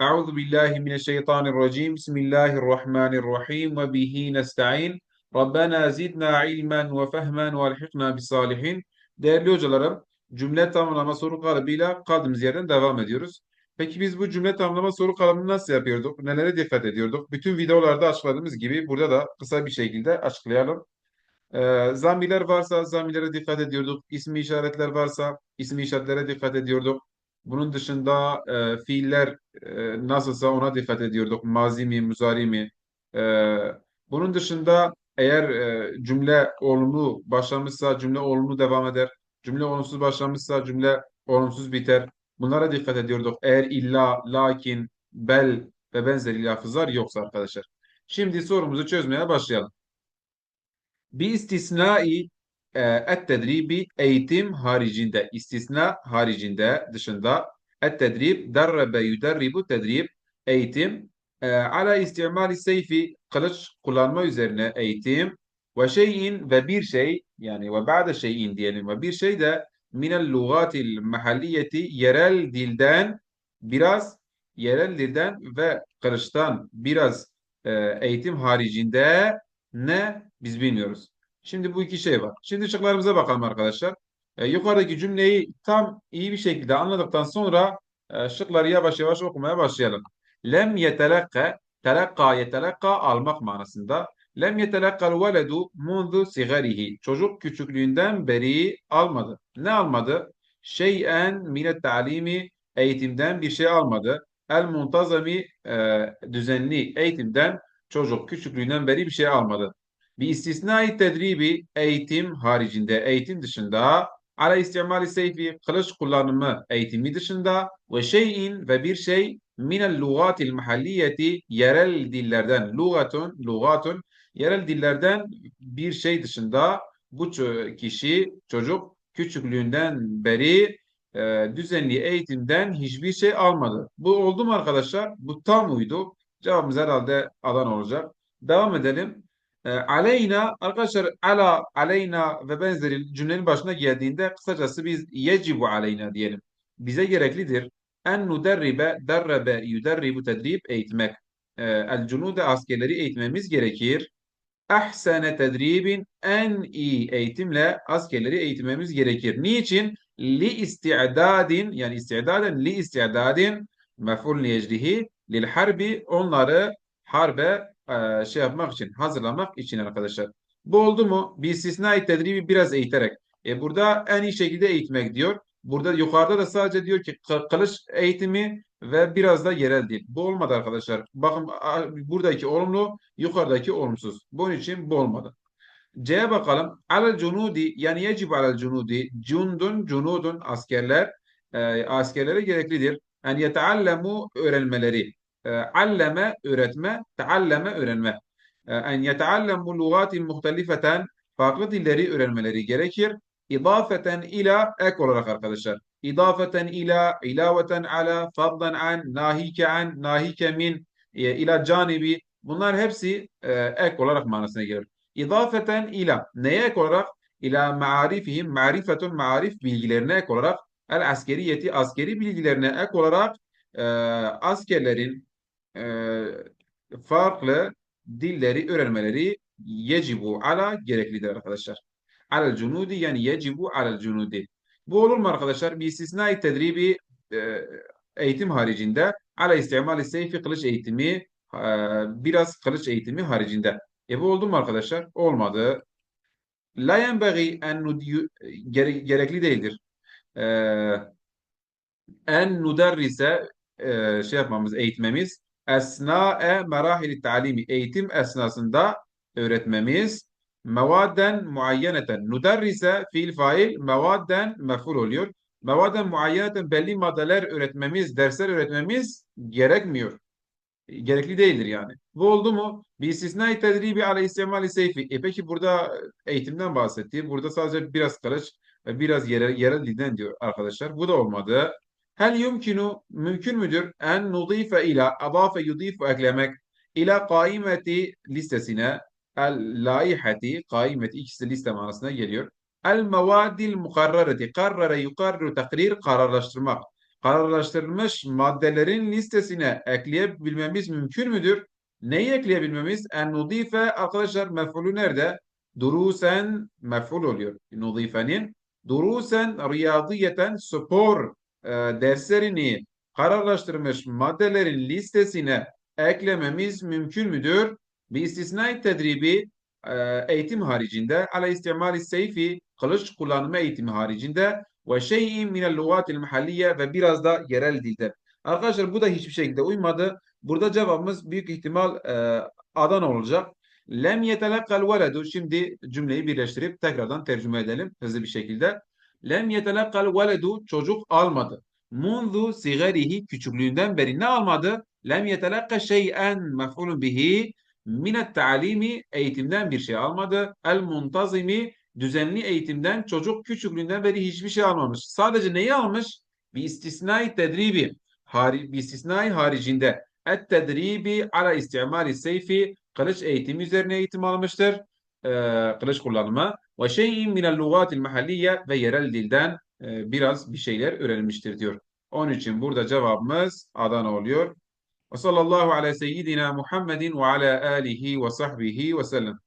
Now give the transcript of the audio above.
Euzu billahi mineşşeytanirracim. Bismillahirrahmanirrahim ve bihi nestaîn. Rabbena zidna ilmen ve fehmen ve elhikna bis salihin. Değerli hocalarım, cümle tamamlama soru kalıbıyla kaldığımız yerden devam ediyoruz. Peki biz bu cümle tamamlama soru kalıbını nasıl yapıyorduk? Nelere dikkat ediyorduk? Bütün videolarda açıkladığımız gibi burada da kısa bir şekilde açıklayalım. Ee, zamirler varsa zamirlere dikkat ediyorduk. İsmi işaretler varsa ismi işaretlere dikkat ediyorduk. Bunun dışında e, fiiller e, nasılsa ona dikkat ediyorduk. Mazi mi, muzari mi? E, bunun dışında eğer e, cümle olumlu başlamışsa cümle olumlu devam eder. Cümle olumsuz başlamışsa cümle olumsuz biter. Bunlara dikkat ediyorduk. Eğer illa, lakin, bel ve benzeri lafızlar yoksa arkadaşlar. Şimdi sorumuzu çözmeye başlayalım. Bir istisnai et-tedribi eğitim haricinde, istisna haricinde, dışında et-tedrib, derrebe yuderribu tedrib, eğitim, e, ala istimali seyfi, kılıç kullanma üzerine eğitim, ve şeyin ve bir şey, yani ve ba'de şeyin diyelim ve bir şey de minel lugatil mahalliyeti, yerel dilden biraz, yerel dilden ve kılıçtan biraz e, eğitim haricinde ne? Biz bilmiyoruz. Şimdi bu iki şey var. Şimdi şıklarımıza bakalım arkadaşlar. E, yukarıdaki cümleyi tam iyi bir şekilde anladıktan sonra e, şıkları yavaş yavaş okumaya başlayalım. Lem yetelekka, telekka yetelekka almak manasında. Lem yetelekkal veledu mundu sigarihi. Çocuk küçüklüğünden beri almadı. Ne almadı? Şeyen minet talimi eğitimden bir şey almadı. El muntazami e, düzenli eğitimden çocuk küçüklüğünden beri bir şey almadı. Bir istisnai tedribi eğitim haricinde, eğitim dışında ala istimali seyfi kılıç kullanımı eğitimi dışında ve şeyin ve bir şey minel lugatil mahalliyeti yerel dillerden lugatun lugatun yerel dillerden bir şey dışında bu kişi çocuk küçüklüğünden beri e, düzenli eğitimden hiçbir şey almadı. Bu oldu mu arkadaşlar? Bu tam uydu. Cevabımız herhalde alan olacak. Devam edelim. E, aleyna arkadaşlar ala, aleyna ve benzeri cümlenin başına geldiğinde kısacası biz yecibu aleyna diyelim. Bize gereklidir. En nuderribe derrebe yuderribu tedrib eğitmek. E, el cunude askerleri eğitmemiz gerekir. Ahsene tedribin en iyi eğitimle askerleri eğitmemiz gerekir. Niçin? Li isti'dadin yani isti'daden li isti'dadin mef'ul yecrihi lil harbi onları harbe e, şey yapmak için, hazırlamak için arkadaşlar. Bu oldu mu? Bir istisnai tedribi biraz eğiterek. E burada en iyi şekilde eğitmek diyor. Burada yukarıda da sadece diyor ki kılıç eğitimi ve biraz da yerel dil. Bu olmadı arkadaşlar. Bakın buradaki olumlu, yukarıdaki olumsuz. Bunun için bu olmadı. C'ye bakalım. Alel cunudi yani yecib alel cunudi cundun cunudun askerler e, askerlere gereklidir. En yeteallemu öğrenmeleri. E, alleme öğretme, tealleme öğrenme. E, en yeteallemu lugatin muhtelifeten farklı dilleri öğrenmeleri gerekir. İdafeten ila ek olarak arkadaşlar. İdafeten ila, ilaveten ala, fadlan an, nahike an, nahike min, e, ila canibi. Bunlar hepsi ek olarak manasına gelir. İdafeten ila. Neye ek olarak? İla ma'arifihim, ma'rifetun ma'arif bilgilerine ek olarak el askeriyeti, askeri bilgilerine ek olarak e, askerlerin e, farklı dilleri öğrenmeleri yecibu ala gereklidir arkadaşlar. Alel cunudi yani yecibu alel cunudi. Bu olur mu arkadaşlar? Bir istisnai tedribi e, eğitim haricinde ala istimali seyfi kılıç eğitimi e, biraz kılıç eğitimi haricinde. E bu oldu mu arkadaşlar? Olmadı. La yenbeği en gerekli değildir. E, en nuderrise e, şey yapmamız, eğitmemiz esna'e merahil talimi eğitim esnasında öğretmemiz mevadden muayyeneten nuderrise fiil fail mevadden meful oluyor. Mevadden muayyeneten belli maddeler öğretmemiz, dersler öğretmemiz gerekmiyor. Gerekli değildir yani. Bu oldu mu? Bir istisnai tedribi ala istimali seyfi. E peki burada eğitimden bahsetti. Burada sadece biraz kılıç ve biraz yerel, yerel dilden diyor arkadaşlar. Bu da olmadı. Hel yumkinu mümkün müdür en nudife ila adafe yudifu eklemek ila kaimeti listesine el laihati kaimeti ikisi liste manasına geliyor. El mevadil mukarrareti karrara yukarru takrir kararlaştırmak. kararlaştırılmış maddelerin listesine ekleyebilmemiz mümkün müdür? Neyi ekleyebilmemiz? En nudife arkadaşlar mef'ulü nerede? Durusen mef'ul oluyor. Nudifenin durusen riyadiyeten spor e, derslerini kararlaştırmış maddelerin listesine eklememiz mümkün müdür? Bir istisnai tedribi e, eğitim haricinde ala istimali seyfi kılıç kullanma eğitimi haricinde ve şeyin minel lugatil mahalliye ve biraz da yerel dilde. Arkadaşlar bu da hiçbir şekilde uymadı. Burada cevabımız büyük ihtimal e, Adana olacak. Lem yetelekkal veledu. Şimdi cümleyi birleştirip tekrardan tercüme edelim hızlı bir şekilde. Lem yetelekkal veledu çocuk almadı. Munzu sigarihi küçüklüğünden beri ne almadı? Lem yetelekka şey'en mef'ulun bihi minet ta'limi eğitimden bir şey almadı. El muntazimi düzenli eğitimden çocuk küçüklüğünden beri hiçbir şey almamış. Sadece neyi almış? Bir istisnai tedribi. Hari, bir istisnai haricinde et tedribi ala istimali seyfi kılıç eğitimi üzerine eğitim almıştır. Ee, kılıç kullanımı. Ve şeyin minel lugatil mahalliye ve yerel dilden e, biraz bir şeyler öğrenmiştir diyor. Onun için burada cevabımız Adana oluyor. Ve sallallahu ala seyyidina Muhammedin ve ala alihi ve sahbihi ve sellem.